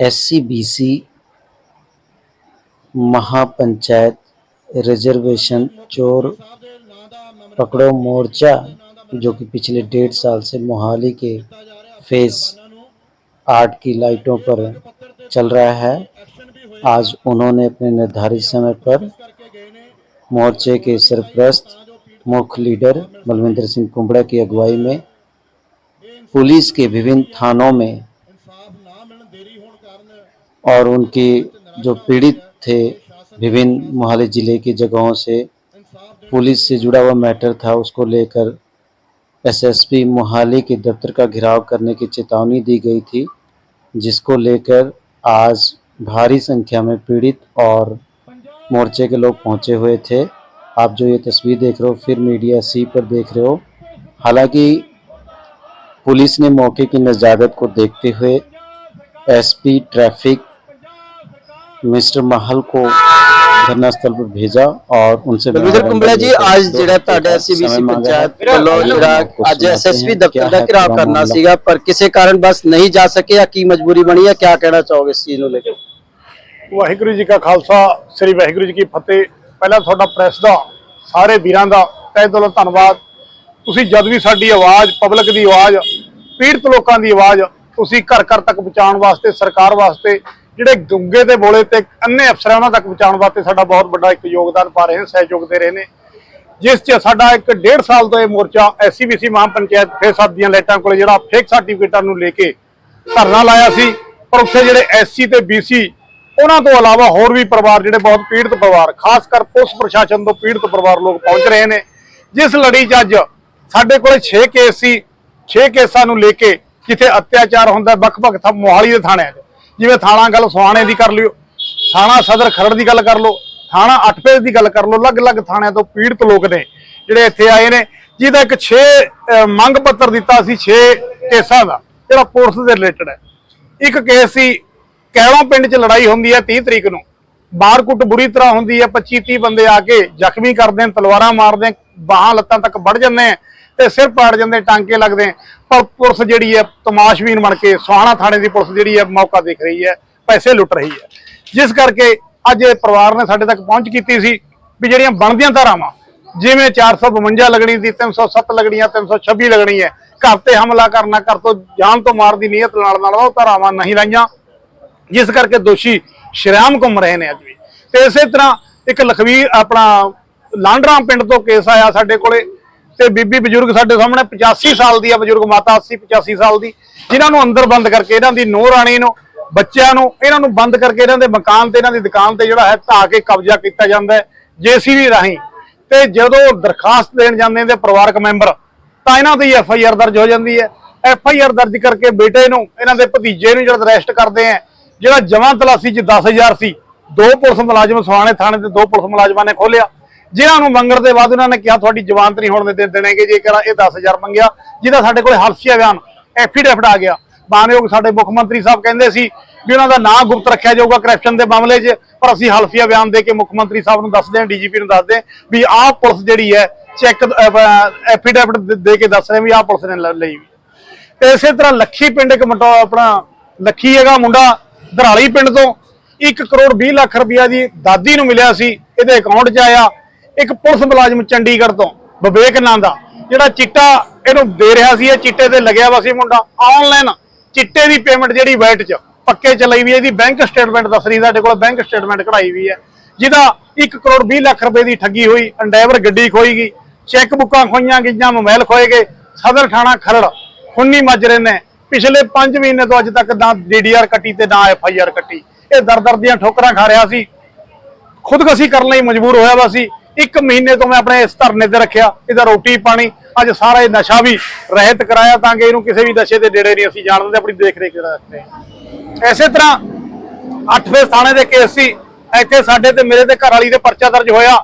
SCBC महापंचायत reservation चोर पकड़ो मोर्चा, जो कि पिछले डेढ़ साल से मोहाली के फेस आठ की लाइटों पर चल रहा है। आज उन्होंने अपने निर्धारित समय पर मोर्चे के सरप्रस्त मुख्य लीडर बलविंदर सिंह कुंबड़ा की अगुवाई में पुलिस के विभिन्न थानों में और उनके जो पीड़ित थे विभिन्न मोहाली ज़िले की जगहों से, पुलिस से जुड़ा हुआ मैटर था, उसको लेकर एसएसपी मोहाली के दफ्तर का घेराव करने की चेतावनी दी गई थी, जिसको लेकर आज भारी संख्या में पीड़ित और मोर्चे के लोग पहुँचे हुए थे। आप जो ये तस्वीर देख रहे हो, फिर मीडिया सी पर देख रहे हो। हालाँकि पुलिस ने मौके की नज़ाकत को देखते हुए एसपी ट्रैफ़िक मिस्टर महल को धरना स्थल पर भेजा और उनसे ਬਲਵਿੰਦਰ ਕੁੰਬੜਾ ਜੀ ਅੱਜ ਜਿਹੜਾ ਤੁਹਾਡਾ ਐਸਸੀਬੀਸੀ ਪੰਚਾਇਤ ਵੱਲੋਂ ਜਿਹੜਾ ਅੱਜ ਐਸਐਸਪੀ ਦਫ਼ਤਰ ਦਾ ਘਿਰਾਵ ਕਰਨਾ ਸੀਗਾ ਪਰ ਕਿਸੇ ਕਾਰਨ ਬਸ ਨਹੀਂ ਜਾ ਸਕਿਆ ਕੀ ਮਜਬੂਰੀ ਬਣੀ ਹੈ ਕੀ ਕਹਿਣਾ ਚਾਹੋਗੇ ਇਸ ਚੀਜ਼ ਨੂੰ ਲੈ ਕੇ ਵਾਹਿਗੁਰੂ ਜੀ ਕਾ ਖਾਲਸਾ ਸ੍ਰੀ ਵਾਹਿਗੁਰੂ ਜੀ ਕੀ ਫਤਿਹ ਪਹਿਲਾਂ ਤੁਹਾਡਾ ਪ੍ਰੈਸ ਦਾ ਸਾਰੇ ਵੀਰਾਂ ਦਾ ਤਹਿ ਦਿਲੋਂ ਧੰਨਵਾਦ ਤੁਸੀਂ ਜਦ ਵੀ ਸਾਡੀ ਆਵਾਜ਼ ਪਬਲਿਕ ਦੀ ਆਵਾਜ਼ ਪੀੜਤ ਲੋਕਾਂ ਦੀ ਆਵਾਜ਼ ਤੁਸੀਂ ਘਰ ਘਰ ਤੱਕ ਪਹੁੰਚਾਉਣ ਵਾਸਤੇ ਸਰਕਾਰ ਵਾਸਤੇ ਜਿਹੜੇ ਗੁੰਗੇ ਤੇ ਬੋਲੇ ਤੇ ਅੰਨੇ ਅਫਸਰਾਂ ਉਹਨਾਂ ਤੱਕ ਪਹੁੰਚਾਉਣ ਵਾਸਤੇ ਸਾਡਾ ਬਹੁਤ ਵੱਡਾ ਇੱਕ ਯੋਗਦਾਨ ਪਾ ਰਹੇ ਨੇ, ਸਹਿਯੋਗ ਦੇ ਰਹੇ ਨੇ। ਜਿਸ 'ਚ ਸਾਡਾ ਇੱਕ ਡੇਢ ਸਾਲ ਤੋਂ ਇਹ ਮੋਰਚਾ ਐਸਸੀਬੀਸੀ ਮਹਾਪੰਚਾਇਤ ਫੇਰ ਸਾਹਿਬ ਦੀਆਂ ਲਾਈਟਾਂ ਕੋਲੇ ਜਿਹੜਾ ਫੇਕ ਸਰਟੀਫਿਕੇਟਾਂ ਨੂੰ ਲੈ ਕੇ ਧਰਨਾ ਲਾਇਆ ਸੀ ਪਰ ਉੱਥੇ ਜਿਹੜੇ ਐਸਸੀ ਤੇ ਬੀਸੀ ਉਹਨਾਂ ਤੋਂ ਇਲਾਵਾ ਹੋਰ ਵੀ ਪਰਿਵਾਰ ਜਿਹੜੇ ਬਹੁਤ ਪੀੜਤ ਪਰਿਵਾਰ, ਖਾਸ ਕਰ ਪੁਲਿਸ ਪ੍ਰਸ਼ਾਸਨ ਤੋਂ ਪੀੜਤ ਪਰਿਵਾਰ ਲੋਕ ਪਹੁੰਚ ਰਹੇ ਨੇ। ਜਿਸ ਲੜੀ 'ਚ ਅੱਜ ਸਾਡੇ ਕੋਲੇ 6 ਕੇਸ ਸੀ 6 ਕੇਸਾਂ ਨੂੰ ਲੈ ਕੇ ਜਿੱਥੇ ਅਤਿਆਚਾਰ ਹੁੰਦਾ, ਵੱਖ-ਵੱਖ ਥਾਂ ਮੋਹਾਲੀ ਦੇ ਥਾਣਿਆਂ 'ਚ ਜਿਵੇਂ ਥਾਣਾ ਗੱਲ ਸੁਹਾਣੇ ਦੀ ਕਰ ਲਿਓ, ਥਾਣਾ ਸਦਰ ਖਰੜ ਦੀ ਗੱਲ ਕਰ ਲਓ, ਥਾਣਾ ਅੱਠਪੇਜ ਦੀ ਗੱਲ ਕਰ ਲਓ, ਅਲੱਗ-ਅਲੱਗ ਥਾਣਿਆਂ ਤੋਂ ਪੀੜਤ ਲੋਕ ਨੇ ਜਿਹੜੇ ਇੱਥੇ ਆਏ ਨੇ, ਜਿਹਦਾ ਇੱਕ 6 ਮੰਗ ਪੱਤਰ ਦਿੱਤਾ ਸੀ 6 ਕੇਸਾਂ ਦਾ, ਜਿਹੜਾ ਪੁਲਿਸ ਦੇ ਰਿਲੇਟਡ ਹੈ। ਇੱਕ ਕੇਸ ਸੀ ਕੈਰੋਂ ਪਿੰਡ 'ਚ ਲੜਾਈ ਹੁੰਦੀ ਹੈ 30 ਤਰੀਕ ਨੂੰ। ਬਾਹਰ ਕੁੱਟ ਬੁਰੀ ਤਰ੍ਹਾਂ ਹੁੰਦੀ ਹੈ 25 30 ਬੰਦੇ ਆ ਕੇ ਜ਼ਖਮੀ ਕਰਦੇ ਨੇ ਤਲਵਾਰਾਂ ਮਾਰਦੇ ਬਾਹਾਂ ਲੱਤਾਂ ਤੱਕ ਵੱਢ ਜਾਂਦੇ ਆ ਤੇ ਸਿਰ ਪਾੜ ਜਾਂਦੇ ਟਾਂਕੇ ਲੱਗਦੇ ਪਰ ਪੁਲਿਸ ਜਿਹੜੀ ਹੈ, ਤਮਾਸ਼ਬੀਨ ਬਣ ਕੇ ਸੁਹਾਣਾ ਥਾਣੇ ਦੀ ਪੁਲਿਸ ਜਿਹੜੀ ਹੈ, ਮੌਕਾ ਦੇਖ ਰਹੀ ਹੈ, ਪੈਸੇ ਲੁੱਟ ਰਹੀ ਹੈ। ਜਿਸ ਕਰਕੇ ਅੱਜ ਇਹ ਪਰਿਵਾਰ ਨੇ ਸਾਡੇ ਤੱਕ ਪਹੁੰਚ ਕੀਤੀ ਸੀ ਵੀ ਜਿਹੜੀਆਂ ਬਣਦੀਆਂ ਧਾਰਾਵਾਂ, ਜਿਵੇਂ 452 ਲੱਗਣੀ ਸੀ 307 ਲੱਗਣੀਆਂ 326 ਲੱਗਣੀ ਹੈ, ਘਰ ਤੇ ਹਮਲਾ ਕਰਨਾ, ਘਰ ਤੋਂ ਜਾਨ ਤੋਂ ਮਾਰ ਦੀ ਨੀਅਤ ਨਾਲ ਨਾਲ ਉਹ ਧਾਰਾਵਾਂ ਨਹੀਂ ਲਾਈਆਂ। ਜਿਸ ਕਰਕੇ ਦੋਸ਼ੀ ਸ਼ਰਿਆਮ ਘੁੰਮ ਰਹੇ ਨੇ ਅੱਜ ਵੀ। ਤੇ ਇਸੇ ਤਰ੍ਹਾਂ ਇੱਕ ਲਖਵੀਰ, ਆਪਣਾ ਲਾਂਡਰਾ ਪਿੰਡ ਤੋਂ ਕੇਸ ਆਇਆ ਸਾਡੇ ਕੋਲੇ। ਤੇ ਬੀਬੀ ਬਜ਼ੁਰਗ ਸਾਡੇ ਸਾਹਮਣੇ 85 ਸਾਲ ਦੀ ਆ, ਬਜ਼ੁਰਗ ਮਾਤਾ 80 85 ਸਾਲ ਦੀ। ਜਿਨ੍ਹਾਂ ਨੂੰ ਅੰਦਰ ਬੰਦ ਕਰਕੇ ਇਹਨਾਂ ਦੀ ਨੂੰਹ ਰਾਣੀ ਨੂੰ, ਬੱਚਿਆਂ ਨੂੰ, ਇਹਨਾਂ ਨੂੰ ਬੰਦ ਕਰਕੇ ਇਹਨਾਂ ਦੇ ਮਕਾਨ ਤੇ, ਇਹਨਾਂ ਦੀ ਦੁਕਾਨ ਤੇ ਜਿਹੜਾ ਹੈ ਢਾਹ ਕੇ ਕਬਜ਼ਾ ਕੀਤਾ ਜਾਂਦਾ ਹੈ ਜੀਸੀਬੀ ਰਾਹੀਂ। ਤੇ ਜਦੋਂ ਦਰਖਾਸਤ ਦੇਣ ਜਾਂਦੇ ਨੇ ਪਰਿਵਾਰਕ ਮੈਂਬਰ, ਤਾਂ ਇਹਨਾਂ ਦੀ ਐਫ ਆਈ ਆਰ ਦਰਜ ਹੋ ਜਾਂਦੀ ਹੈ। ਐਫ ਆਈ ਆਰ ਦਰਜ ਕਰਕੇ ਬੇਟੇ ਨੂੰ, ਇਹਨਾਂ ਦੇ ਭਤੀਜੇ ਨੂੰ ਜਿਹੜਾ ਅਰੈਸਟ ਕਰਦੇ ਆ ਜਿਹੜਾ ਜਮਾਂ ਤਲਾਸੀ ਚ 10000 ਸੀ, ਦੋ ਪੁਲਿਸ ਮੁਲਾਜ਼ਮ ਸਵਾਣੇ ਥਾਣੇ ਦੇ ਦੋ ਪੁਲਿਸ ਮੁਲਾਜ਼ਮਾਂ ਨੇ ਖੋਲਿਆ ਜਿਨ੍ਹਾਂ ਨੂੰ ਮੰਗਣ ਦੇ ਬਾਅਦ ਉਹਨਾਂ ਨੇ ਕਿਹਾ, ਤੁਹਾਡੀ ਜ਼ਮਾਨਤ ਨਹੀਂ ਹੋਣ ਦੇ ਦੇਣਗੇ ਜੇਕਰ ਇਹ 10000 ਮੰਗਿਆ। ਜਿਹਦਾ ਸਾਡੇ ਕੋਲ ਹਲਫੀਆ ਬਿਆਨ, ਐਫੀਡੇਵਿਟ ਆ ਗਿਆ। ਮਾਨਯੋਗ ਸਾਡੇ ਮੁੱਖ ਮੰਤਰੀ ਸਾਹਿਬ ਕਹਿੰਦੇ ਸੀ ਵੀ ਉਹਨਾਂ ਦਾ ਨਾਂ ਗੁਪਤ ਰੱਖਿਆ ਜਾਊਗਾ ਕਰਪਸ਼ਨ ਦੇ ਮਾਮਲੇ 'ਚ, ਪਰ ਅਸੀਂ ਹਲਫੀਆ ਬਿਆਨ ਦੇ ਕੇ ਮੁੱਖ ਮੰਤਰੀ ਸਾਹਿਬ ਨੂੰ ਦੱਸਦੇ ਹਾਂ, ਡੀਜੀਪੀ ਨੂੰ ਦੱਸਦੇ ਹਾਂ ਵੀ ਆਹ ਪੁਲਿਸ ਜਿਹੜੀ ਹੈ, ਚੈੱਕ ਐਫੀਡੇਵਿਟ ਦੇ ਕੇ ਦੱਸ ਰਹੇ ਵੀ ਆਹ ਪੁਲਿਸ ਨੇ ਲ- ਲਈ ਵੀ। ਇਸੇ ਤਰ੍ਹਾਂ ਲੱਖੀ ਪਿੰਡ ਇੱਕ ਮਟੋ ਆਪਣਾ ਲੱਖੀ ਹੈਗਾ ਮੁੰਡਾ ਦਰਾਲੀ ਪਿੰਡ ਤੋਂ 1 ਕਰੋੜ 20 ਲੱਖ ਰੁਪਇਆ ਦੀ ਦਾਦੀ ਨੂੰ ਮਿਲਿਆ ਸੀ, ਇਹਦੇ ਅਕਾਊਂਟ 'ਚ ਆਇਆ ਇੱਕ ਪੁਲਿਸ ਮੁਲਾਜ਼ਮ ਚੰਡੀਗੜ੍ਹ ਤੋਂ, ਵਿਵੇਕ ਨਾਂ ਦਾ, ਜਿਹੜਾ ਚਿੱਟਾ ਇਹਨੂੰ ਦੇ ਰਿਹਾ ਸੀ, ਇਹ ਚਿੱਟੇ ਤੇ ਲੱਗਿਆ ਵਾ ਸੀ ਮੁੰਡਾ। ਆਨਲਾਈਨ ਚਿੱਟੇ ਦੀ ਪੇਮੈਂਟ ਜਿਹੜੀ ਵਾਈਟ 'ਚ, ਪੱਕੇ ਚ ਲਈ ਵੀ ਇਹਦੀ ਬੈਂਕ ਸਟੇਟਮੈਂਟ ਦੱਸ ਰਹੀ, ਸਾਡੇ ਕੋਲ ਬੈਂਕ ਸਟੇਟਮੈਂਟ ਕਢਾਈ ਵੀ ਹੈ। ਜਿਹਦਾ 1 ਕਰੋੜ 20 ਲੱਖ ਰੁਪਏ ਦੀ ਠੱਗੀ ਹੋਈ ਅੰਡੈਵਰ ਗੱਡੀ ਖੋਈ ਗਈ ਚੈੱਕ ਬੁੱਕਾਂ ਖੋਈਆਂ ਗਈਆਂ, ਮੋਬਾਈਲ ਖੋਏ ਗਏ, ਸਦਰ ਥਾਣਾ ਖਰੜ, ਖੁੰਨੀ ਮਾਜਰੇ ਨੇ ਪਿਛਲੇ 5 ਮਹੀਨੇ ਤੋਂ ਅੱਜ ਤੱਕ ਨਾ ਡੀਡੀਆਰ ਕੱਟੀ ਤੇ ਨਾ ਐਫਆਈਆਰ ਕੱਟੀ। ਇਹ ਦਰ ਦਰ ਦੀਆਂ ਠੋਕਰਾਂ ਖਾ ਰਿਹਾ ਸੀ। ਖੁਦਕਸ਼ੀ ਕਰਨ ਲਈ ਮਜਬੂਰ ਹੋਇਆ ਵਾ ਸੀ। ਇੱਕ ਮਹੀਨੇ ਤੋਂ ਮੈਂ ਆਪਣੇ ਇਸ ਧਰਨੇ ਤੇ ਰੱਖਿਆ। ਇਹਦਾ ਰੋਟੀ, ਪਾਣੀ, ਅੱਜ ਸਾਰਾ ਇਹ ਨਸ਼ਾ ਵੀ ਰਹਿਤ ਕਰਾਇਆ ਤਾਂ ਕਿ ਇਹਨੂੰ ਕਿਸੇ ਵੀ ਨਸ਼ੇ ਦੇ ਡੇੜੇ ਨਹੀਂ ਅਸੀਂ ਜਾਣ ਦਿੰਦੇ, ਆਪਣੀ ਦੇਖ ਰੇਖ ਰੱਖਦੇ ਐਸੇ ਤਰ੍ਹਾਂ ਅੱਠਵੇਂ ਥਾਣੇ ਦੇ ਕੇਸ ਸੀ। ਇੱਥੇ ਸਾਡੇ ਤੇ ਮੇਰੇ ਤੇ ਘਰ ਵਾਲੀ ਦੇ ਪਰਚਾ ਦਰਜ ਹੋਇਆ।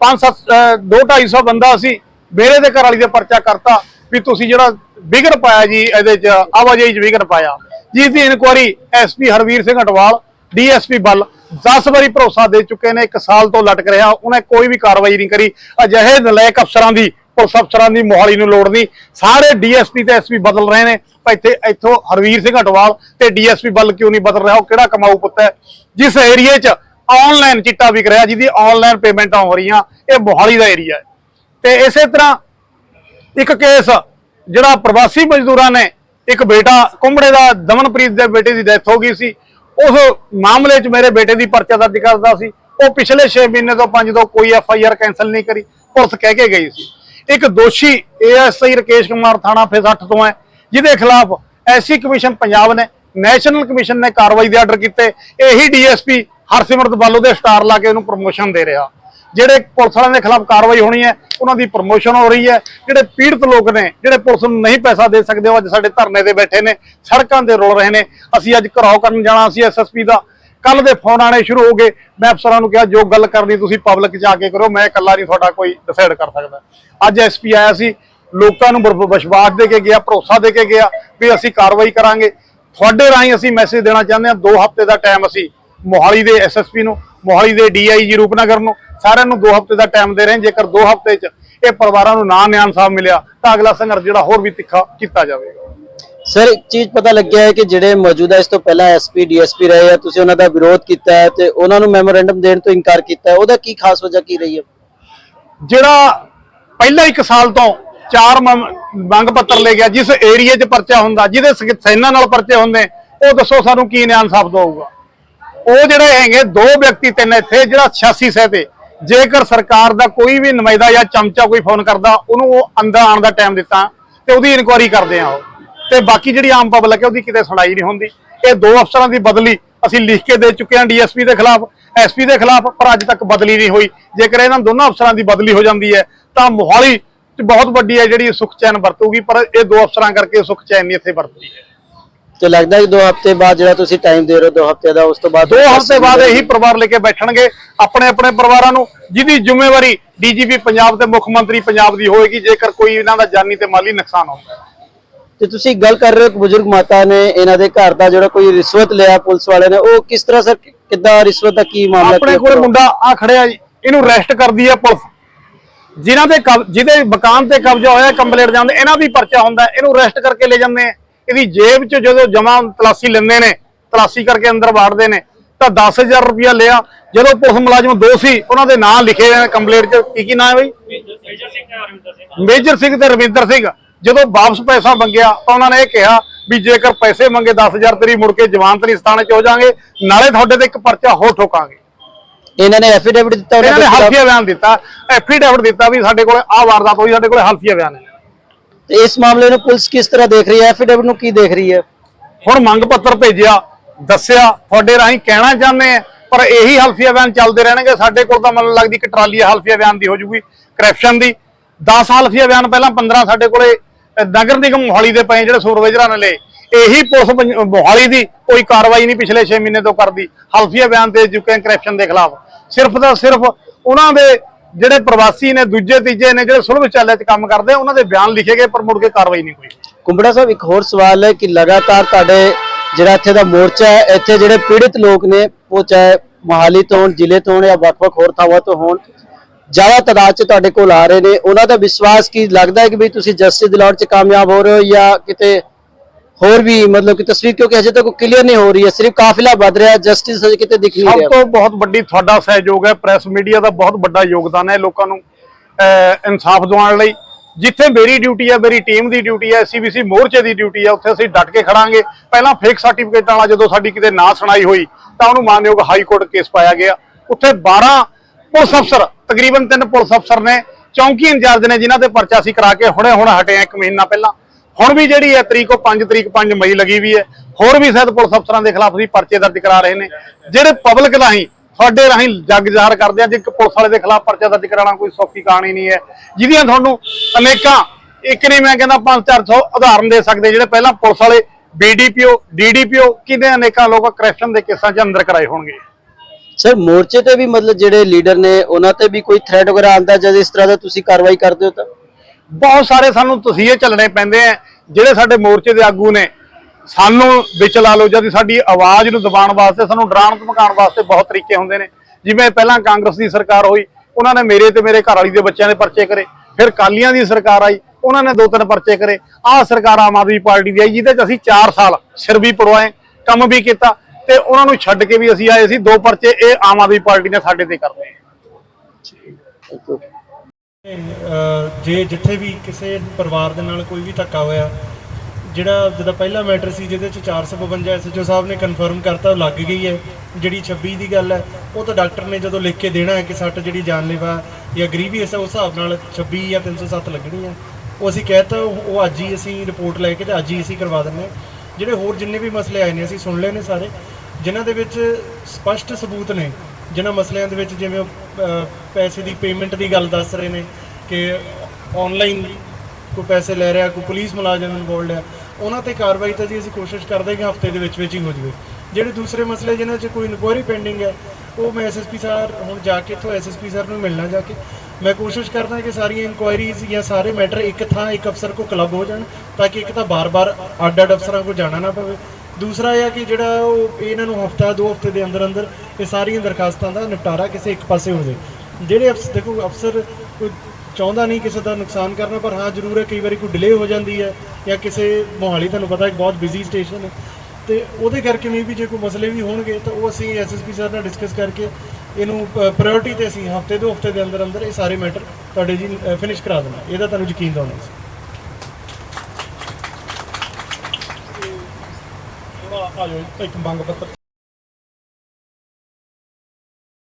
5 7 2 250 ਬੰਦਾ ਸੀ। ਮੇਰੇ ਦੇ ਘਰ ਵਾਲੀ ਦੇ ਪਰਚਾ ਕਰਤਾ। ਵੀ ਤੁਸੀਂ ਜਿਹੜਾ ਵਿਗੜ ਪਾਇਆ ਜੀ, ਇਹਦੇ ਚ ਆਵਾਜਾਈ ਚ ਵਿਗੜ ਪਾਇਆ। ਜਿਸ ਦੀ inquiry SP Harvir Singh Atwal DSP Bal 10 ਵਾਰੀ ਭਰੋਸਾ ਦੇ ਚੁੱਕੇ ਨੇ 1 ਸਾਲ ਤੋਂ ਲਟਕ ਰਿਹਾ, ਉਹਨੇ ਕੋਈ ਵੀ ਕਾਰਵਾਈ ਨਹੀਂ ਕਰੀ। ਅਜਿਹੇ ਨਲਾਇਕ ਅਫਸਰਾਂ ਦੀ, ਪੁਲਿਸ ਅਫਸਰਾਂ ਦੀ ਮੋਹਾਲੀ ਨੂੰ ਲੋੜ ਨਹੀਂ। ਸਾਰੇ ਡੀਐਸਪੀ ਤੇ ਐਸਪੀ ਬਦਲ ਰਹੇ ਨੇ। ਪਰ ਇੱਥੇ, ਇੱਥੋਂ ਹਰਵੀਰ ਸਿੰਘ ਅਟਵਾਲ ਤੇ ਡੀਐਸਪੀ ਬਲ ਕਿਉਂ ਨਹੀਂ ਬਦਲ ਰਿਹਾ? ਉਹ ਕਿਹੜਾ ਕਮਾਊ ਪੁੱਤ ਹੈ? ਜਿਸ ਏਰੀਏ 'ਚ ਆਨਲਾਈਨ ਚਿੱਟਾ ਵਿਕ ਰਿਹਾ, ਜਿਹਦੀ ਆਨਲਾਈਨ ਪੇਮੈਂਟਾਂ ਹੋ ਰਹੀਆਂ ਇਹ ਮੋਹਾਲੀ ਦਾ ਏਰੀਆ ਹੈ। ਤੇ ਇਸੇ ਤਰ੍ਹਾਂ ਇੱਕ ਕੇਸ ਜਿਹੜਾ ਪ੍ਰਵਾਸੀ ਮਜ਼ਦੂਰਾਂ ਨੇ, ਇੱਕ ਬੇਟਾ ਕੁੰਬੜੇ ਦਾ, ਦਮਨਪ੍ਰੀਤ ਦੇ ਬੇਟੇ ਦੀ ਡੈਥ ਹੋ ਗਈ ਸੀ। ਉਸ ਮਾਮਲੇ 'ਚ ਮੇਰੇ ਬੇਟੇ ਦੀ ਪਰਚਾ ਦਰਜ ਕਰਦਾ ਸੀ। ਉਹ ਪਿਛਲੇ 6 ਮਹੀਨੇ ਤੋਂ 5 ਤੋਂ ਕੋਈ ਐਫ ਆਈ ਆਰ ਕੈਨਸਲ ਨਹੀਂ ਕਰੀ, ਪੁਲਿਸ ਕਹਿ ਕੇ ਗਈ ਸੀ। ਇੱਕ ਦੋਸ਼ੀ ਏਐਸਆਈ ਰਕੇਸ਼ ਕੁਮਾਰ ਥਾਣਾ ਫੇਜ਼ੱਠ ਤੋਂ ਹੈ, ਜਿਹਦੇ ਖਿਲਾਫ ਐਸੀ ਕਮਿਸ਼ਨ ਪੰਜਾਬ ਨੇ ਨੈਸ਼ਨਲ ਕਮਿਸ਼ਨ ਨੇ ਕਾਰਵਾਈ ਦੇ ਆਰਡਰ ਕੀਤੇ। ਇਹੀ ਡੀਐਸਪੀ ਹਰਸਿਮਰਤ ਬਾਲੋ ਦੇ ਸਟਾਰ ਲਾ ਕੇ ਉਹਨੂੰ ਪ੍ਰਮੋਸ਼ਨ ਦੇ ਰਿਹਾ। ਜਿਹੜੇ ਪੁਲਿਸ ਵਾਲਿਆਂ ਦੇ ਖਿਲਾਫ ਕਾਰਵਾਈ ਹੋਣੀ ਹੈ, ਉਹਨਾਂ ਦੀ ਪ੍ਰਮੋਸ਼ਨ ਹੋ ਰਹੀ ਹੈ। ਜਿਹੜੇ ਪੀੜਤ ਲੋਕ ਨੇ, ਜਿਹੜੇ ਪੁਲਿਸ ਨੂੰ ਨਹੀਂ ਪੈਸਾ ਦੇ ਸਕਦੇ, ਉਹ ਅੱਜ ਸਾਡੇ ਧਰਨੇ ਤੇ ਬੈਠੇ ਨੇ, ਸੜਕਾਂ ਤੇ ਰੁਲ ਰਹੇ ਨੇ। ਅਸੀਂ ਅੱਜ ਘਰਾਓ ਕਰਨ ਜਾਣਾ ਸੀ ਐਸਐਸਪੀ ਦਾ। ਕੱਲ ਦੇ ਫੋਨ ਆਣੇ ਸ਼ੁਰੂ ਹੋ ਗਏ। ਮੈਂ ਅਫਸਰਾਂ ਨੂੰ ਕਿਹਾ, ਜੋ ਗੱਲ ਕਰਨੀ ਤੁਸੀਂ ਪਬਲਿਕ 'ਚ ਆ ਕੇ ਕਰੋ, ਮੈਂ ਇਕੱਲਾ ਨਹੀਂ ਤੁਹਾਡਾ ਕੋਈ ਡਿਸਾਈਡ ਕਰ ਸਕਦਾ। ਅੱਜ ਐਸਪੀ ਆਇਆ ਸੀ, ਲੋਕਾਂ ਨੂੰ ਬਰ- ਵਿਸ਼ਵਾਸ ਦੇ ਕੇ ਗਿਆ, ਭਰੋਸਾ ਦੇ ਕੇ ਗਿਆ ਵੀ ਅਸੀਂ ਕਾਰਵਾਈ ਕਰਾਂਗੇ। ਤੁਹਾਡੇ ਰਾਹੀਂ ਅਸੀਂ ਮੈਸੇਜ ਦੇਣਾ ਚਾਹੁੰਦੇ ਹਾਂ 2 ਹਫ਼ਤੇ ਦਾ ਟਾਈਮ ਅਸੀਂ ਮੋਹਾਲੀ ਦੇ ਐਸਐਸਪੀ ਨੂੰ, ਮੋਹਾਲੀ ਦੇ ਡੀਆਈਜੀ ਰੂਪਨਗਰ ਨੂੰ ਸਾਰਿਆਂ ਨੂੰ 2 ਹਫ਼ਤੇ ਦਾ ਟਾਈਮ ਦੇ ਰਹੇ। ਜੇਕਰ 2 ਹਫ਼ਤੇ 'ਚ ਇਹ ਪਰਿਵਾਰਾਂ ਨੂੰ ਨਾ ਨਿਆਂ ਇਨਸਾਫ ਮਿਲਿਆ ਤਾਂ ਅਗਲਾ ਸੰਘਰਸ਼ ਜਿਹੜਾ ਹੋਰ ਵੀ ਤਿੱਖਾ ਕੀਤਾ ਜਾਵੇਗਾ। ਸਰ ਇੱਕ ਚੀਜ਼ ਪਤਾ ਲੱਗਿਆ ਹੈ ਕਿ ਜਿਹੜੇ ਮੌਜੂਦਾ ਇਸ ਤੋਂ ਪਹਿਲਾਂ ਐਸਪੀ ਡੀਐਸਪੀ ਰਹੇ ਆ ਤੁਸੀਂ ਉਹਨਾਂ ਦਾ ਵਿਰੋਧ ਕੀਤਾ ਹੈ ਤੇ ਉਹਨਾਂ ਨੂੰ ਮੈਮੋਰੈਂਡਮ ਦੇਣ ਤੋਂ ਇਨਕਾਰ ਕੀਤਾ ਹੈ। ਉਹਦਾ ਕੀ ਖਾਸ ਵਜ੍ਹਾ ਕੀ ਰਹੀ ਹੈ? ਜਿਹੜਾ ਪਹਿਲਾਂ ਇੱਕ ਸਾਲ ਤੋਂ ਚਾਰ ਮੰਗ ਪੱਤਰ ਲੈ ਗਿਆ ਜਿਸ ਏਰੀਏ 'ਚ ਪਰਚਾ ਹੁੰਦਾ ਜਿਹਦੇ ਸੈਨਾ ਨਾਲ ਪਰਚੇ ਹੁੰਦੇ ਉਹ ਦੱਸੋ ਸਾਨੂੰ ਕੀ ਨਿਆਂ ਇਨਸਾਫ ਦਊਗਾ। ਉਹ ਜਿਹੜੇ ਹੈਗੇ ਦੋ ਵਿਅਕਤੀ ਤਿੰਨ ਇੱਥੇ ਜਿਹੜਾ 86 ਸਹਿ ਤੇ ਜੇਕਰ ਸਰਕਾਰ ਦਾ ਕੋਈ ਵੀ ਨੁਮਾਇੰਦਾ ਜਾਂ ਚਮਚਾ ਕੋਈ ਫੋਨ ਕਰਦਾ, ਉਹਨੂੰ ਉਹ ਅੰਦਰ ਆਉਣ ਦਾ ਟਾਈਮ ਦਿੱਤਾ ਤੇ ਉਹਦੀ ਇਨਕੁਆਇਰੀ ਕਰਦੇ ਆ ਉਹ। ਤੇ ਬਾਕੀ ਜਿਹੜੀ ਆਮ ਪਬਲਿਕ ਹੈ, ਉਹਦੀ ਕਿਤੇ ਸੁਣਾਈ ਨਹੀਂ ਹੁੰਦੀ। ਇਹ ਦੋ ਅਫਸਰਾਂ ਦੀ ਬਦਲੀ ਅਸੀਂ ਲਿਖ ਕੇ ਦੇ ਚੁੱਕੇ ਹਾਂ ਡੀਐਸਪੀ ਦੇ ਖਿਲਾਫ, ਐਸਪੀ ਦੇ ਖਿਲਾਫ, ਪਰ ਅੱਜ ਤੱਕ ਬਦਲੀ ਨਹੀਂ ਹੋਈ। ਜੇਕਰ ਇਹਨਾਂ ਦੋਨਾਂ ਅਫਸਰਾਂ ਦੀ ਬਦਲੀ ਹੋ ਜਾਂਦੀ ਹੈ, ਤਾਂ ਮੋਹਾਲੀ ਚ ਬਹੁਤ ਵੱਡੀ ਹੈ ਜਿਹੜੀ ਸੁਖ ਚੈਨ ਵਰਤੂਗੀ, ਪਰ ਇਹ ਦੋ ਅਫਸਰਾਂ ਕਰਕੇ ਸੁਖ ਚੈਨ ਨਹੀਂ ਇੱਥੇ ਵਰਤਦੀ। ਹੈ ਤੇ ਲੱਗਦਾ ਕਿ 2 ਹਫ਼ਤੇ ਬਾਅਦ ਜਿਹੜਾ ਤੁਸੀਂ ਟਾਈਮ ਦੇ ਰਹੇ ਹੋ 2 ਹਫ਼ਤੇ ਦਾ ਉਸ ਤੋਂ ਬਾਅਦ ਦੋ ਹਫ਼ਤੇ ਬਾਅਦ ਇਹੀ ਪਰਿਵਾਰ ਲੈ ਕੇ ਬੈਠਣਗੇ ਆਪਣੇ ਆਪਣੇ ਪਰਿਵਾਰਾਂ ਨੂੰ ਜਿਹਦੀ ਜ਼ਿੰਮੇਵਾਰੀ ਡੀਜੀਪੀ ਪੰਜਾਬ ਤੇ ਮੁੱਖ ਮੰਤਰੀ ਪੰਜਾਬ ਦੀ ਹੋਏਗੀ ਜੇਕਰ ਕੋਈ ਇਹਨਾਂ ਦਾ ਜਾਨੀ ਤੇ ਮਾਲੀ ਨੁਕਸਾਨ ਹੁੰਦਾ ਹੈ। ਤੇ ਤੁਸੀਂ ਗੱਲ ਕਰ ਰਹੇ ਹੋ ਕਿ ਬਜ਼ੁਰਗ ਮਾਤਾ ਨੇ ਇਹਨਾਂ ਦੇ ਘਰ ਦਾ ਜਿਹੜਾ ਕੋਈ ਰਿਸ਼ਵਤ ਲਿਆ ਪੁਲਿਸ ਵਾਲੇ ਨੇ ਉਹ ਕਿਸ ਤਰ੍ਹਾਂ ਸਰ ਕਿੱਦਾਂ ਰਿਸ਼ਵਤ ਦਾ ਕੀ ਮਾਮਲਾ ਆਪਣੇ ਕੋਲੇ ਮੁੰਡਾ ਆ ਖੜਿਆ ਜੀ ਇਹਨੂੰ ਅਰੈਸਟ ਕਰਦੀ ਹੈ ਪੁਲਿਸ। ਜਿਨ੍ਹਾਂ ਦੇ ਜਿਹਦੇ ਮਕਾਨ ਤੇ ਕਬਜ਼ਾ ਹੋਇਆ ਕੰਪਲੇਂਟ ਜਾਂਦੇ ਇਹਨਾਂ ਦੀ ਪਰਚਾ ਹੁੰਦਾ ਇਹਨੂੰ ਅਰੈਸਟ ਕਰਕੇ ਲੈ ਜਾਂਦੇ ਆ। ਇਹਦੀ ਜੇਬ 'ਚ ਜਦੋਂ ਜਮਾ ਤਲਾਸੀ ਲੈਂਦੇ ਨੇ ਤਲਾਸੀ ਕਰਕੇ ਅੰਦਰ ਵਾੜਦੇ ਨੇ ਤਾਂ 10000 ਰੁਪਇਆ ਲਿਆ। ਜਦੋਂ ਪੁਲਿਸ ਮੁਲਾਜ਼ਮ ਦੋ ਸੀ ਉਹਨਾਂ ਦੇ ਨਾਂ ਲਿਖੇ ਹੋਏ ਨੇ ਕੰਪਲੇਂਟ 'ਚ। ਕੀ ਕੀ ਨਾਂ ਹੈ ਬਈ? ਮੇਜਰ ਸਿੰਘ ਤੇ ਰਵਿੰਦਰ ਸਿੰਘ। ਜਦੋਂ ਵਾਪਸ ਪੈਸਾ ਮੰਗਿਆ ਤਾਂ ਉਹਨਾਂ ਨੇ ਇਹ ਕਿਹਾ ਵੀ ਜੇਕਰ ਪੈਸੇ ਮੰਗੇ 10000 ਤੇਰੀ ਮੁੜ ਕੇ ਜਵਾਨ ਤੇਰੀ ਸਥਾਨੇ ਚ ਹੋ ਜਾਾਂਗੇ ਨਾਲੇ ਤੁਹਾਡੇ ਤੇ ਇੱਕ ਪਰਚਾ ਹੋਰ ਠੋਕਾਂਗੇ। ਇਹਨਾਂ ਨੇ ਐਫੀਡੇਵਿਟ ਦਿੱਤਾ ਉਹਨਾਂ ਨੇ ਹਲਫੀਆ ਬਿਆਨ ਦਿੱਤਾ ਐਫੀਡੇਵਿਟ ਦਿੱਤਾ ਵੀ ਸਾਡੇ ਕੋਲ ਆਹ ਵਾਰਦਾਤ ਹੋਈ ਸਾਡੇ ਕੋਲ ਹਲਫੀਆ ਬਿਆਨ ਹੈ। ਤੇ ਇਸ ਮਾਮਲੇ ਨੂੰ ਪੁਲਿਸ ਕਿਸ ਤਰ੍ਹਾਂ ਦੇਖ ਰਹੀ ਹੈ? ਐਫੀਡੇਵਿਟ ਨੂੰ ਕੀ ਦੇਖ ਰਹੀ ਹੈ? ਹੁਣ ਮੰਗ ਪੱਤਰ ਭੇਜਿਆ, ਦੱਸਿਆ, ਤੁਹਾਡੇ ਰਾਹੀਂ ਕਹਿਣਾ ਚਾਹੁੰਦੇ ਆ ਪਰ ਇਹੀ ਹਲਫੀਆ ਬਿਆਨ ਚੱਲਦੇ ਰਹਿਣਗੇ। ਸਾਡੇ ਕੋਲ ਤਾਂ ਮੈਨੂੰ ਲੱਗਦੀ ਕਿ ਟਰਾਲੀ ਹਲਫੀਆ ਬਿਆਨ ਦੀ ਹੋ ਜੂਗੀ ਕਰਪਸ਼ਨ ਦੀ। 10 ਹਲਫੀਆ ਬਿਆਨ ਪਹਿਲਾਂ 15 ਸਾਡੇ ਕੋਲੇ ਨਗਰ ਨਿਗਮ ਮੋਹਾਲੀ ਦੇ ਪਏ ਜਿਹੜੇ ਸੁਰਵੇਜਰਾਂ ਨੇ ਲਏ ਇਹੀ ਪੁਲਿਸ ਮੋਹਾਲੀ ਦੀ ਕੋਈ ਕਾਰਵਾਈ ਨਹੀਂ ਪਿਛਲੇ 6 ਮਹੀਨੇ ਤੋਂ ਕਰਦੀ। ਹਲਫੀਆ ਬਿਆਨ ਦੇ ਚੁੱਕੇ ਕਰਪਸ਼ਨ ਦੇ ਖਿਲਾਫ। ਸਿਰਫ ਤਾਂ ਸਿਰਫ ਉਹਨਾਂ ਦੇ ਜਿਹੜੇ ਪ੍ਰਵਾਸੀ ਨੇ, ਦੂਜੇ, ਤੀਜੇ ਨੇ ਜਿਹੜੇ ਸੁਲਭ ਚਾਲੇ 'ਚ ਕੰਮ ਕਰਦੇ ਉਹਨਾਂ ਦੇ ਬਿਆਨ ਲਿਖੇ ਗਏ, ਪਰ ਮੁੜ ਕੇ ਕਾਰਵਾਈ ਨਹੀਂ ਹੋਈ। ਕੁੰਬੜਾ ਸਾਹਿਬ, ਇੱਕ ਹੋਰ ਸਵਾਲ ਹੈ ਕਿ ਲਗਾਤਾਰ ਤੁਹਾਡੇ ਜਿਹੜਾ ਇੱਥੇ ਦਾ ਮੋਰਚਾ ਹੈ, ਇੱਥੇ ਜਿਹੜੇ ਪੀੜਿਤ ਲੋਕ ਨੇ, ਉਹ ਚਾਹੇ ਮੋਹਾਲੀ ਤੋਂ ਹੋਣ, ਜ਼ਿਲ੍ਹੇ ਤੋਂ ਹੋਣ ਜਾਂ ਵੱਖ-ਵੱਖ ਹੋਰ ਥਾਵਾਂ ਤੋਂ ਹੋਣ, ਜ਼ਿਆਦਾ ਤਾਦਾਦ 'ਚ ਤੁਹਾਡੇ ਕੋਲ ਆ ਰਹੇ ਨੇ। ਉਹਨਾਂ ਦਾ ਵਿਸ਼ਵਾਸ ਕੀ ਲੱਗਦਾ ਹੈ ਕਿ ਵੀ ਤੁਸੀਂ ਜਸਟਿਸ ਦਿਲਾਉਣ 'ਚ ਕਾਮਯਾਬ ਹੋ ਰਹੇ ਹੋ ਜਾਂ ਕਿਤੇ ਹੋਰ ਵੀ ਮਤਲਬ ਕਿ ਤਸਵੀਰ ਕਿਉਂਕਿ ਅਜੇ ਤੱਕ ਕਲੀਅਰ ਨਹੀਂ ਹੋ ਰਹੀ ਹੈ ਸਿਰਫ ਕਾਫਿਲਾ ਵੱਧ ਰਿਹਾ ਜਸਟਿਸ ਅਜੇ ਕਿਤੇ ਦਿਖ ਨਹੀਂ ਸਭ ਰਿਹਾ। ਤੋਂ ਬਹੁਤ ਵੱਡੀ ਤੁਹਾਡਾ ਸਹਿਯੋਗ ਹੈ ਪ੍ਰੈਸ ਮੀਡੀਆ ਦਾ ਬਹੁਤ ਵੱਡਾ ਯੋਗਦਾਨ ਹੈ ਲੋਕਾਂ ਨੂੰ ਇਨਸਾਫ ਦਿਵਾਉਣ ਲਈ। ਜਿੱਥੇ ਮੇਰੀ ਡਿਊਟੀ ਹੈ ਮੇਰੀ ਟੀਮ ਦੀ ਡਿਊਟੀ ਹੈ ਸੀਬੀਸੀ ਮੋਰਚੇ ਦੀ ਡਿਊਟੀ ਹੈ ਉੱਥੇ ਅਸੀਂ ਡਟ ਕੇ ਖੜਾਂਗੇ। ਪਹਿਲਾਂ ਫੇਕ ਸਰਟੀਫਿਕੇਟ ਵਾਲਾ ਜਦੋਂ ਸਾਡੀ ਕਿਤੇ ਨਾ ਸੁਣਾਈ ਹੋਈ ਤਾਂ ਉਹਨੂੰ ਮਾਨਯੋਗ ਹਾਈ ਕੋਰਟ ਕੇਸ ਪਾਇਆ ਗਿਆ। ਉੱਥੇ 12 ਪੁਲਿਸ ਅਫਸਰ ਤਕਰੀਬਨ ਤਿੰਨ ਪੁਲਿਸ ਅਫਸਰ ਨੇ ਚੌਂਕੀ ਇੰਚਾਰਜ ਨੇ ਜਿਨ੍ਹਾਂ ਤੇ ਪਰਚਾ ਸੀ ਕਰਾ ਕੇ ਹੁਣੇ ਹੁਣ ਹਟੇ ਆ ਇੱਕ ਮਹੀਨਾ ਪਹਿਲਾਂ। ਹੁਣ ਵੀ ਜਿਹੜੀ ਹੈ ਤਰੀਕ ਉਹ 5 ਤਰੀਕ 5 ਮਈ ਲੱਗੀ ਵੀ ਹੈ। ਹੋਰ ਵੀ ਸ਼ਾਇਦ ਪੁਲਿਸ ਅਫਸਰਾਂ ਦੇ ਖਿਲਾਫ ਵੀ ਪਰਚੇ ਦਰਜ ਕਰਾ ਰਹੇ ਨੇ। ਜਿਹੜੇ ਪਬਲਿਕ ਰਾਹੀਂ ਤੁਹਾਡੇ ਰਾਹੀਂ ਜੱਗ ਜ਼ਾਹਰ ਕਰਦੇ ਆ, ਜੇ ਇੱਕ ਪੁਲਿਸ ਵਾਲੇ ਦੇ ਖਿਲਾਫ ਪਰਚਾ ਦਰਜ ਕਰਾਉਣਾ ਕੋਈ ਸੌਖੀ ਕਹਾਣੀ ਨਹੀਂ ਹੈ। ਜਿਹਦੀਆਂ ਤੁਹਾਨੂੰ ਅਨੇਕਾਂ, ਇੱਕ ਨਹੀਂ ਮੈਂ ਕਹਿੰਦਾ 5-400 ਉਦਾਹਰਨ ਦੇ ਸਕਦੇ, ਜਿਹੜੇ ਪਹਿਲਾਂ ਪੁਲਿਸ ਵਾਲੇ ਬੀਡੀਪੀਓ ਡੀਡੀਪੀਓ ਕਿਤੇ ਅਨੇਕਾਂ ਲੋਕ ਕਰਪਸ਼ਨ ਦੇ ਕੇਸਾਂ 'ਚ ਅੰਦਰ ਕਰਾਏ ਹੋਣਗੇ। ਸਰ, ਮੋਰਚੇ ਤੇ ਵੀ ਮਤਲਬ ਜਿਹੜੇ ਲੀਡਰ ਨੇ, ਉਹਨਾਂ ਤੇ ਵੀ ਕੋਈ ਥ੍ਰੈਟ ਵਗੈਰਾ ਆਂਦਾ ਜਦ ਇਸ ਤਰ੍ਹਾਂ ਦਾ ਤੁਸੀਂ ਕਾਰਵਾਈ ਕਰਦੇ ਹੋ ਤਾਂ? ਬਹੁਤ ਸਾਰੇ ਸਾਨੂੰ ਤਸੀਹੇ ਚੱਲਣੇ ਪੈਂਦੇ ਆ, ਜਿਹੜੇ ਸਾਡੇ ਮੋਰਚੇ ਦੇ ਆਗੂ ਨੇ। ਸਾਨੂੰ ਵਿੱਚ ਲਾ ਲਓ, ਜਦ ਸਾਡੀ ਆਵਾਜ਼ ਨੂੰ ਦਬਾਉਣ ਵਾਸਤੇ, ਸਾਨੂੰ ਡਰਾਉਣ, ਧਮਕਾਉਣ ਵਾਸਤੇ ਬਹੁਤ ਤਰੀਕੇ ਹੁੰਦੇ ਨੇ। ਜਿਵੇਂ ਪਹਿਲਾਂ ਕਾਂਗਰਸ ਦੀ ਸਰਕਾਰ ਹੋਈ, ਉਹਨਾਂ ਨੇ ਮੇਰੇ ਤੇ ਮੇਰੇ ਘਰ ਵਾਲੀ ਦੇ ਬੱਚਿਆਂ ਦੇ ਪਰਚੇ ਕਰੇ। ਫਿਰ ਕਾਲੀਆਂ ਦੀ ਸਰਕਾਰ ਆਈ, ਉਹਨਾਂ ਨੇ ਦੋ ਤਿੰਨ ਪਰਚੇ ਕਰੇ। ਆਹ ਸਰਕਾਰ ਆਮ ਆਦਮੀ ਪਾਰਟੀ ਦੀ ਆਈ, ਜਿਹਦੇ 'ਚ ਅਸੀਂ 4 ਸਾਲ ਸਿਰ ਵੀ ਪੜਵਾਏ, ਕੰਮ ਵੀ ਕੀਤਾ ਤੇ ਉਹਨਾਂ ਨੂੰ ਛੱਡ ਕੇ ਵੀ ਅਸੀਂ ਆਏ ਸੀ। ਦੋ ਪਰਚੇ ਇਹ ਆਮ ਆਦਮੀ ਪਾਰਟੀ ਨੇ ਸਾਡੇ ਤੇ ਕਰਨੇ ਅਹ ਜੇ ਜਿੱਥੇ ਵੀ ਕਿਸੇ ਪਰਿਵਾਰ ਦੇ ਨਾਲ ਕੋਈ ਵੀ ਧੱਕਾ ਹੋਇਆ, ਜਿਹੜਾ ਜਿਹਦਾ ਪਹਿਲਾ ਮੈਟਰ ਸੀ ਜਿਹਦੇ ਚ 452 ਐਸਐਚਓ ਸਾਹਿਬ ਨੇ ਕਨਫਰਮ ਕਰਤਾ, ਉਹ ਲੱਗ ਗਈ ਹੈ। ਜਿਹੜੀ 26 ਦੀ ਗੱਲ ਹੈ, ਉਹ ਤਾਂ ਡਾਕਟਰ ਨੇ ਜਦੋਂ ਲਿਖ ਕੇ ਦੇਣਾ ਹੈ ਕਿ ਸੱਟ ਜਿਹੜੀ ਜਾਨਲੇਵਾ ਜਾਂ ਗਰੀਵੀਅਸ ਹੈ ਉਸ ਹਿਸਾਬ ਨਾਲ 26 ਜਾਂ 307 ਲੱਗਣੀ ਹੈ, ਉਹ ਅਸੀਂ ਕਹਿਤਾ ਉਹ ਉਹ ਅੱਜ ਹੀ ਅਸੀਂ ਰਿਪੋਰਟ ਲੈ ਕੇ ਤੇ ਅੱਜ ਹੀ ਅਸੀਂ ਕਰਵਾ ਦਿੰਦੇ ਹਾਂ। ਜਿਹੜੇ ਹੋਰ ਜਿੰਨੇ ਵੀ ਮਸਲੇ ਆਏ ਨੇ, ਅਸੀਂ ਸੁਣ ਲਏ ਨੇ ਸਾਰੇ। ਜਿਨ੍ਹਾਂ ਦੇ ਵਿੱਚ ਸਪਸ਼ਟ ਸਬੂਤ ਨੇ ਜਿਨ੍ਹਾਂ ਮਸਲਿਆਂ ਦੇ ਵਿੱਚ ਜਿਵੇਂ ਉਹ, ਪੈਸੇ ਦੀ ਪੇਮੈਂਟ ਦੀ ਗੱਲ ਦੱਸ ਰਹੇ ਨੇ ਕਿ ਆਨਲਾਈਨ ਕੋਈ ਪੈਸੇ ਲੈ ਰਿਹਾ ਕੋਈ ਪੁਲਿਸ ਮੁਲਾਜ਼ਮ ਇਨਵੋਲਡ ਹੈ ਉਹਨਾਂ ਤੇ ਕਾਰਵਾਈ ਤਾਂ ਜੀ ਅਸੀਂ ਕੋਸ਼ਿਸ਼ ਕਰਦੇ ਹਾਂ ਕਿ ਹਫ਼ਤੇ ਦੇ ਵਿੱਚ ਵਿੱਚ ਹੀ ਹੋ ਜਾਵੇ। ਜਿਹੜੇ ਦੂਸਰੇ ਮਸਲੇ ਜਿਨ੍ਹਾਂ 'ਚ ਕੋਈ ਇਨਕੁਆਇਰੀ ਪੈਂਡਿੰਗ ਹੈ ਉਹ ਮੈਂ ਐਸਐਸਪੀ ਸਰ ਹੁਣ ਜਾ ਕੇ ਇੱਥੋਂ ਐਸਐਸਪੀ ਸਰ ਨੂੰ ਮਿਲਣਾ ਜਾ ਕੇ। ਮੈਂ ਕੋਸ਼ਿਸ਼ ਕਰਦਾ ਕਿ ਸਾਰੀਆਂ ਇਨਕੁਆਇਰੀਜ਼ ਜਾਂ ਸਾਰੇ ਮੈਟਰ ਇੱਕ ਥਾਂ ਇੱਕ ਅਫਸਰ ਕੋ ਕਲੱਬ ਹੋ ਜਾਣ ਤਾਂ ਕਿ ਇੱਕ ਤਾਂ ਬਾਰ-ਬਾਰ ਅੱਡ-ਅੱਡ ਅਫਸਰਾਂ ਕੋ ਜਾਣਾ ਨਾ ਪਵੇ। ਦੂਸਰਾ ਇਹ ਆ ਕਿ ਜਿਹੜਾ ਉਹ ਇਹਨਾਂ ਨੂੰ ਹਫਤਾ ਦੋ ਹਫ਼ਤੇ ਦੇ ਅੰਦਰ ਅੰਦਰ ਇਹ ਸਾਰੀਆਂ ਦਰਖਾਸਤਾਂ ਦਾ ਨਿਪਟਾਰਾ ਕਿਸੇ ਇੱਕ ਪਾਸੇ ਹੋ ਜਾਏ ਜਿਹੜੇ ਅਫਸਰ ਦੇਖੋ, ਅਫਸਰ ਕੋਈ ਚਾਹੁੰਦਾ ਨਹੀਂ ਕਿਸੇ ਦਾ ਨੁਕਸਾਨ ਕਰਨਾ, ਪਰ ਹਾਂ, ਜ਼ਰੂਰ ਹੈ, ਕਈ ਵਾਰੀ ਕੋਈ ਡਿਲੇ ਹੋ ਜਾਂਦੀ ਹੈ ਜਾਂ ਕਿਸੇ ਮੋਹਾਲੀ, ਤੁਹਾਨੂੰ ਪਤਾ ਇੱਕ ਬਹੁਤ ਬਿਜ਼ੀ ਸਟੇਸ਼ਨ ਹੈ। ਤੇ ਉਹਦੇ ਕਰਕੇ ਵੀ ਜੇ ਕੋਈ ਮਸਲੇ ਵੀ ਹੋਣਗੇ, ਤਾਂ ਉਹ ਅਸੀਂ ਐਸਐਸਪੀ ਸਰ ਨਾਲ ਡਿਸਕਸ ਕਰਕੇ ਇਹਨੂੰ ਪ੍ਰਾਇੋਰਟੀ ਤੇ ਅਸੀਂ ਹਫ਼ਤੇ ਦੋ ਹਫ਼ਤੇ ਦੇ ਅੰਦਰ ਅੰਦਰ ਇਹ ਸਾਰੇ ਮੈਟਰ ਤੁਹਾਡੇ ਜੀ ਫਿਨਿਸ਼ ਕਰਾ ਦੇਣਾ। ਇਹਦਾ ਤੁਹਾਨੂੰ ਯਕੀਨ ਦਿਵਾਉਣਾ ਸੀ। ਥੋੜਾ ਆ ਜਾਓ ਇੱਕ ਮੰਗ ਪੱਤਰ।